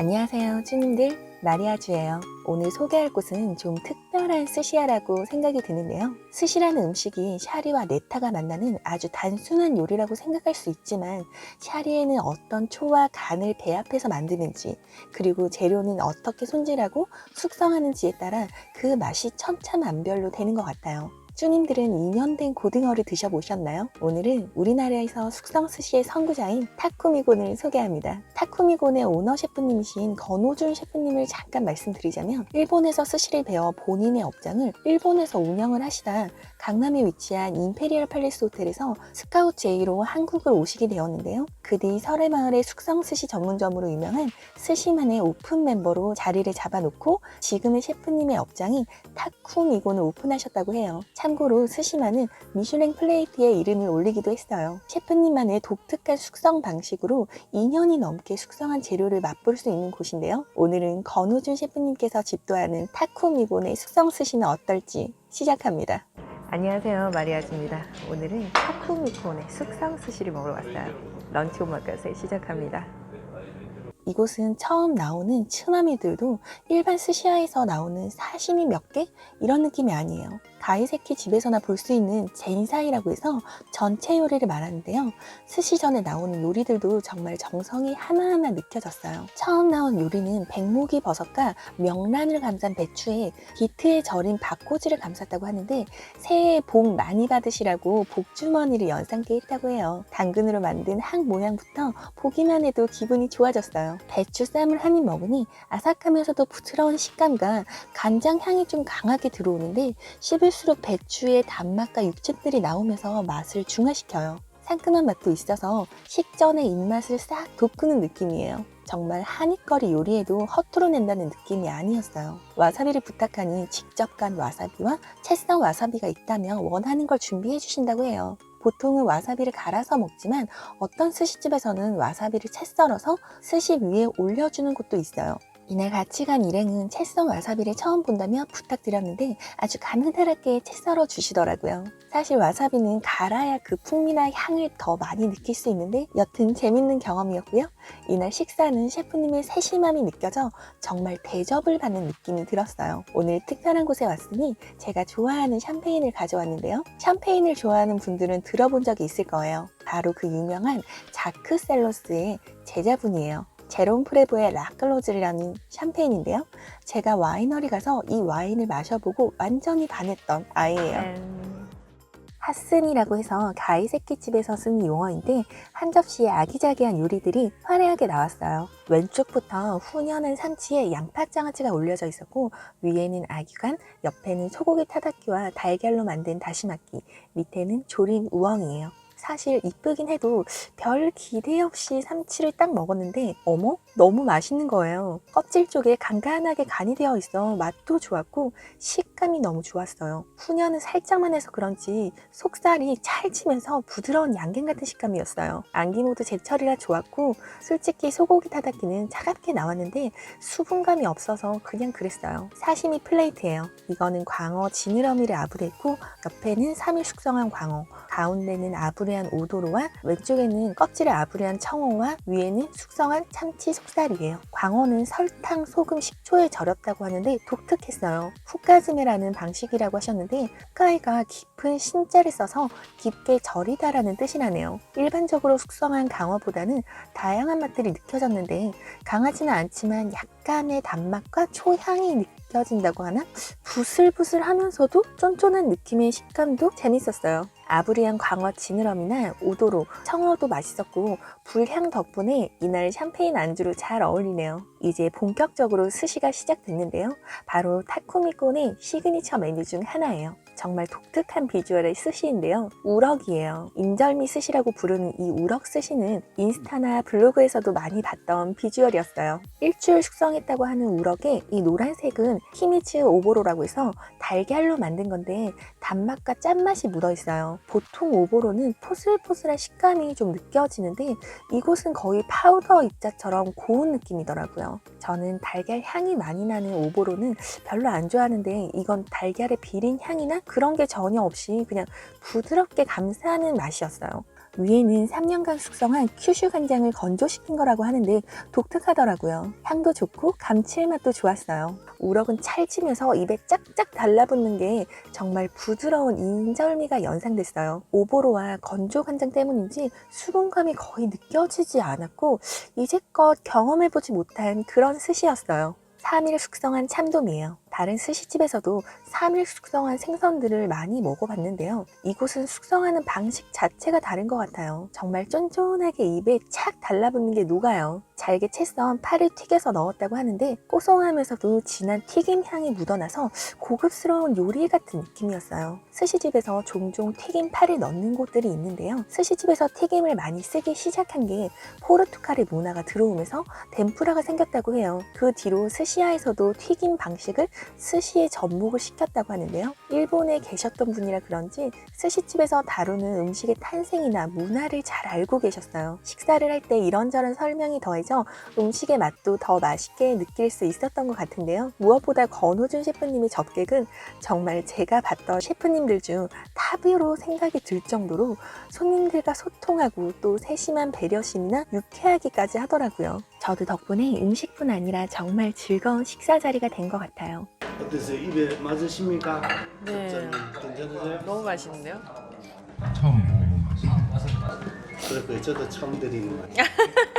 안녕하세요, 쭈님들. 마리아주예요. 오늘 소개할 곳은 좀 특별한 스시야라고 생각이 드는데요. 스시라는 음식이 샤리와 네타가 만나는 아주 단순한 요리라고 생각할 수 있지만 샤리에는 어떤 초와 간을 배합해서 만드는지 그리고 재료는 어떻게 손질하고 숙성하는지에 따라 그 맛이 천차만별로 되는 것 같아요. 쭈님들은 2년 된 고등어를 드셔보셨나요? 오늘은 우리나라에서 숙성 스시의 선구자인 타쿠미곤을 소개합니다. 타쿠미곤의 오너 셰프님이신 건호준 셰프님을 잠깐 말씀드리자면 일본에서 스시를 배워 본인의 업장을 일본에서 운영을 하시다 강남에 위치한 임페리얼 팔레스 호텔에서 스카우트 제의로 한국을 오시게 되었는데요. 그 뒤 설해마을의 숙성 스시 전문점으로 유명한 스시만의 오픈 멤버로 자리를 잡아놓고 지금의 셰프님의 업장인 타쿠미곤을 오픈하셨다고 해요. 참 고로 스시만은 미슐랭 플레이트에 이름을 올리기도 했어요. 셰프님만의 독특한 숙성 방식으로 2년이 넘게 숙성한 재료를 맛볼 수 있는 곳인데요. 오늘은 건우준 셰프님께서 집도하는 타쿠미곤의 숙성 스시는 어떨지 시작합니다. 안녕하세요 마리아즈입니다. 오늘은 타쿠미콘의 숙성 스시를 먹으러 왔어요. 런치 오마카세 시작합니다. 이곳은 처음 나오는 츠나미들도 일반 스시야에서 나오는 사시미 몇 개? 이런 느낌이 아니에요. 가이세키 집에서나 볼 수 있는 젠사이라고 해서 전체 요리를 말하는데요. 스시 전에 나오는 요리들도 정말 정성이 하나하나 느껴졌어요. 처음 나온 요리는 백목이 버섯과 명란을 감싼 배추에 비트에 절인 박꼬지를 감쌌다고 하는데 새해 복 많이 받으시라고 복주머니를 연상케 했다고 해요. 당근으로 만든 항 모양부터 보기만 해도 기분이 좋아졌어요. 배추 쌈을 한 입 먹으니 아삭하면서도 부드러운 식감과 간장 향이 좀 강하게 들어오는데 씹을 수록 배추의 단맛과 육즙들이 나오면서 맛을 중화시켜요. 상큼한 맛도 있어서 식전의 입맛을 싹 돋구는 느낌이에요. 정말 한입거리 요리에도 허투루 낸다는 느낌이 아니었어요. 와사비를 부탁하니 직접 간 와사비와 채썬 와사비가 있다면 원하는 걸 준비해 주신다고 해요. 보통은 와사비를 갈아서 먹지만 어떤 스시집에서는 와사비를 채 썰어서 스시 위에 올려주는 곳도 있어요. 이날 같이 간 일행은 채썬 와사비를 처음 본다며 부탁드렸는데 아주 가느다랗게 채 썰어 주시더라고요. 사실 와사비는 갈아야 그 풍미나 향을 더 많이 느낄 수 있는데 여튼 재밌는 경험이었고요. 이날 식사는 셰프님의 세심함이 느껴져 정말 대접을 받는 느낌이 들었어요. 오늘 특별한 곳에 왔으니 제가 좋아하는 샴페인을 가져왔는데요. 샴페인을 좋아하는 분들은 들어본 적이 있을 거예요. 바로 그 유명한 자크 셀러스의 제자분이에요. 제롬 프레보의 라클로즈라는 샴페인인데요. 제가 와이너리 가서 이 와인을 마셔보고 완전히 반했던 아이예요. 핫슨이라고 해서 가이세키 집에서 쓴 용어인데 한 접시에 아기자기한 요리들이 화려하게 나왔어요. 왼쪽부터 훈연한 삼치에 양파장아찌가 올려져 있었고 위에는 아기간, 옆에는 소고기 타다키와 달걀로 만든 다시마끼, 밑에는 조린 우엉이에요. 사실 이쁘긴 해도 별 기대 없이 삼치를 딱 먹었는데 어머 너무 맛있는 거예요. 껍질 쪽에 간간하게 간이 되어 있어 맛도 좋았고 식감이 너무 좋았어요. 훈연은 살짝만 해서 그런지 속살이 찰지면서 부드러운 양갱 같은 식감이었어요. 안기모도 제철이라 좋았고 솔직히 소고기 타다키는 차갑게 나왔는데 수분감이 없어서 그냥 그랬어요. 사시미 플레이트예요. 이거는 광어 지느러미를 아부레고 옆에는 3일 숙성한 광어 가운데는 아부레한 오도로와 왼쪽에는 껍질을 아부레한 청어와 위에는 숙성한 참치 속살이에요. 광어는 설탕, 소금, 식초에 절였다고 하는데 독특했어요. 후까즈메라는 방식이라고 하셨는데 후카이가 깊은 신자를 써서 깊게 절이다라는 뜻이라네요. 일반적으로 숙성한 광어보다는 다양한 맛들이 느껴졌는데 강하지는 않지만 약간의 단맛과 초향이 느껴진다고 하나? 부슬부슬 하면서도 쫀쫀한 느낌의 식감도 재밌었어요. 아브리안 광어 지느러미나 오도로, 청어도 맛있었고 불향 덕분에 이날 샴페인 안주로 잘 어울리네요. 이제 본격적으로 스시가 시작됐는데요. 바로 타쿠미콘의 시그니처 메뉴 중 하나예요. 정말 독특한 비주얼의 스시인데요. 우럭이에요. 인절미 스시라고 부르는 이 우럭 스시는 인스타나 블로그에서도 많이 봤던 비주얼이었어요. 일주일 숙성했다고 하는 우럭에 이 노란색은 키미츠 오보로라고 해서 달걀로 만든 건데 단맛과 짠맛이 묻어 있어요. 보통 오보로는 포슬포슬한 식감이 좀 느껴지는데 이곳은 거의 파우더 입자처럼 고운 느낌이더라고요. 저는 달걀 향이 많이 나는 오보로는 별로 안 좋아하는데 이건 달걀의 비린 향이나 그런 게 전혀 없이 그냥 부드럽게 감싸는 맛이었어요. 위에는 3년간 숙성한 큐슈 간장을 건조시킨 거라고 하는데 독특하더라고요. 향도 좋고 감칠맛도 좋았어요. 우럭은 찰지면서 입에 짝짝 달라붙는 게 정말 부드러운 인절미가 연상됐어요. 오보로와 건조 간장 때문인지 수분감이 거의 느껴지지 않았고 이제껏 경험해보지 못한 그런 스시였어요. 3일 숙성한 참돔이에요. 다른 스시집에서도 3일 숙성한 생선들을 많이 먹어봤는데요. 이곳은 숙성하는 방식 자체가 다른 것 같아요. 정말 쫀쫀하게 입에 착 달라붙는 게 녹아요. 잘게 채 썬 파를 튀겨서 넣었다고 하는데 고소하면서도 진한 튀김 향이 묻어나서 고급스러운 요리 같은 느낌이었어요. 스시집에서 종종 튀김 파를 넣는 곳들이 있는데요. 스시집에서 튀김을 많이 쓰기 시작한 게 포르투갈의 문화가 들어오면서 덴푸라가 생겼다고 해요. 그 뒤로 스시야에서도 튀김 방식을 스시에 접목을 시켰다고 하는데요. 일본에 계셨던 분이라 그런지 스시집에서 다루는 음식의 탄생이나 문화를 잘 알고 계셨어요. 식사를 할 때 이런저런 설명이 더해져 음식의 맛도 더 맛있게 느낄 수 있었던 것 같은데요. 무엇보다 권호준 셰프님의 접객은 정말 제가 봤던 셰프님들 중 탑으로 생각이 들 정도로 손님들과 소통하고 또 세심한 배려심이나 유쾌하기까지 하더라고요. 저도 덕분에 음식뿐 아니라 정말 즐거운 식사 자리가 된 것 같아요. 어떠세요? 입에 맞으십니까? 네. 짠, 괜찮으세요? 너무 맛있는데요? 처음 먹어본 맛이에요. 그렇고요. 저도 처음 드리는 거예요.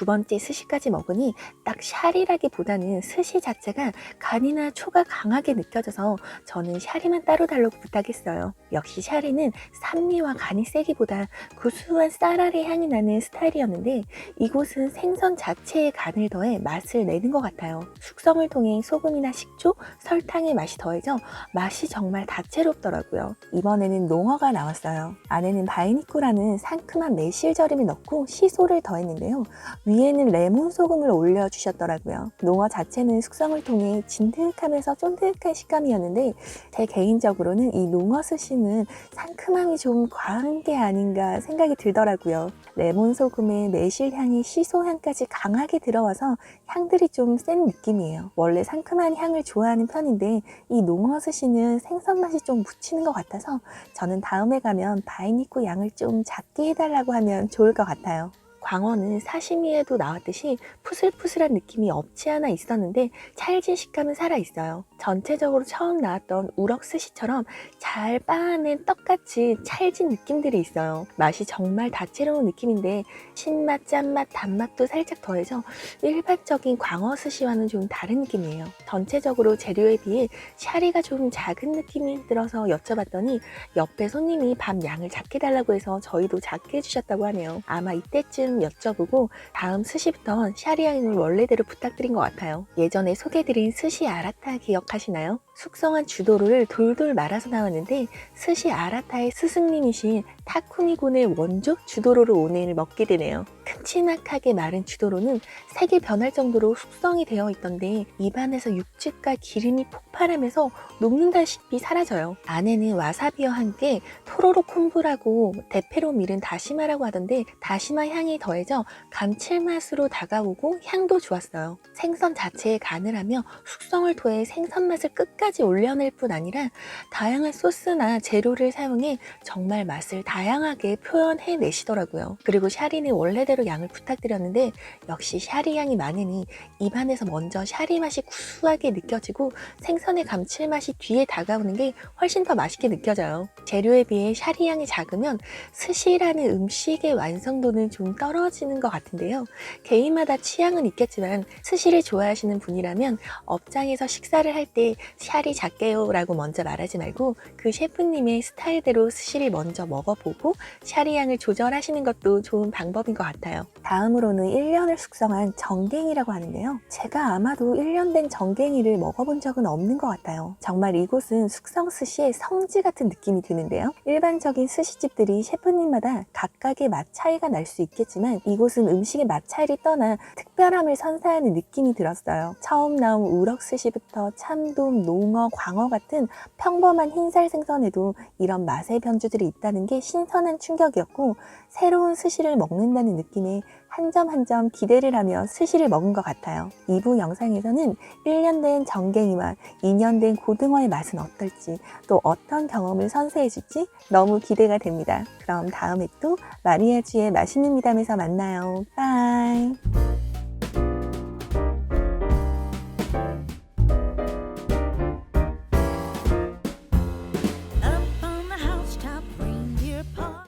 두 번째 스시까지 먹으니 딱 샤리라기보다는 스시 자체가 간이나 초가 강하게 느껴져서 저는 샤리만 따로 달라고 부탁했어요. 역시 샤리는 산미와 간이 세기보다 구수한 쌀알의 향이 나는 스타일이었는데 이곳은 생선 자체의 간을 더해 맛을 내는 것 같아요. 숙성을 통해 소금이나 식초, 설탕의 맛이 더해져 맛이 정말 다채롭더라고요. 이번에는 농어가 나왔어요. 안에는 바이니쿠라는 상큼한 매실 절임을 넣고 시소를 더했는데요. 위에는 레몬 소금을 올려주셨더라고요. 농어 자체는 숙성을 통해 진득하면서 쫀득한 식감이었는데 제 개인적으로는 이 농어 스시는 상큼함이 좀 과한 게 아닌가 생각이 들더라고요. 레몬 소금에 매실향이 시소향까지 강하게 들어와서 향들이 좀 센 느낌이에요. 원래 상큼한 향을 좋아하는 편인데 이 농어 스시는 생선 맛이 좀 묻히는 것 같아서 저는 다음에 가면 바이니쿠 양을 좀 작게 해달라고 하면 좋을 것 같아요. 광어는 사시미에도 나왔듯이 푸슬푸슬한 느낌이 없지 않아 있었는데 찰진 식감은 살아있어요. 전체적으로 처음 나왔던 우럭 스시처럼 잘 빻아낸 떡같이 찰진 느낌들이 있어요. 맛이 정말 다채로운 느낌인데 신맛, 짠맛, 단맛도 살짝 더해져 일반적인 광어 스시와는 좀 다른 느낌이에요. 전체적으로 재료에 비해 샤리가 좀 작은 느낌이 들어서 여쭤봤더니 옆에 손님이 밥 양을 작게 달라고 해서 저희도 작게 해주셨다고 하네요. 아마 이때쯤 여쭤보고 다음 스시부터 샤리 양을 원래대로 부탁드린 것 같아요. 예전에 소개드린 스시 아라타 기억하시나요? 숙성한 주도로를 돌돌 말아서 나왔는데 스시 아라타의 스승님이신 타쿠미군의 원조 주도로를 오늘 먹게 되네요. 큼지막하게 마른 주도로는 색이 변할 정도로 숙성이 되어 있던데 입안에서 육즙과 기름이 폭발하면서 녹는다시피 사라져요. 안에는 와사비와 함께 토로로 콤부라고 대패로 밀은 다시마라고 하던데 다시마 향이 더해져 감칠맛으로 다가오고 향도 좋았어요. 생선 자체에 간을 하며 숙성을 토해 생선 맛을 끝까지 올려낼 뿐 아니라 다양한 소스나 재료를 사용해 정말 맛을 다양하게 표현해 내시더라고요. 그리고 샤리는 원래대로 양을 부탁드렸는데 역시 샤리 향이 많으니 입안에서 먼저 샤리 맛이 구수하게 느껴지고 생선의 감칠맛이 뒤에 다가오는 게 훨씬 더 맛있게 느껴져요. 재료에 비해 샤리 향이 작으면 스시라는 음식의 완성도는 좀 떨어지는 것 같은데요. 개인마다 취향은 있겠지만 스시를 좋아하시는 분이라면 업장에서 식사를 할 때 샤리 작게요 라고 먼저 말하지 말고 그 셰프님의 스타일대로 스시를 먼저 먹어보고 샤리 양을 조절하시는 것도 좋은 방법인 것 같아요. 다음으로는 1년을 숙성한 정갱이라고 하는데요. 제가 아마도 1년 된 정갱이를 먹어본 적은 없는 것 같아요. 정말 이곳은 숙성 스시의 성지 같은 느낌이 드는데요. 일반적인 스시집들이 셰프님마다 각각의 맛 차이가 날 수 있겠지만 이곳은 음식의 맛 차이를 떠나 특별함을 선사하는 느낌이 들었어요. 처음 나온 우럭 스시부터 참돔, 농어, 광어 같은 평범한 흰살 생선에도 이런 맛의 변주들이 있다는 게 신선한 충격이었고 새로운 스시를 먹는다는 느낌에 한 점 한 점 기대를 하며 스시를 먹은 것 같아요. 2부 영상에서는 1년 된 정갱이와 2년 된 고등어의 맛은 어떨지 또 어떤 경험을 선사해줄지 너무 기대가 됩니다. 그럼 다음에 또 마리아주의 맛있는 미담에서 만나요. 빠이!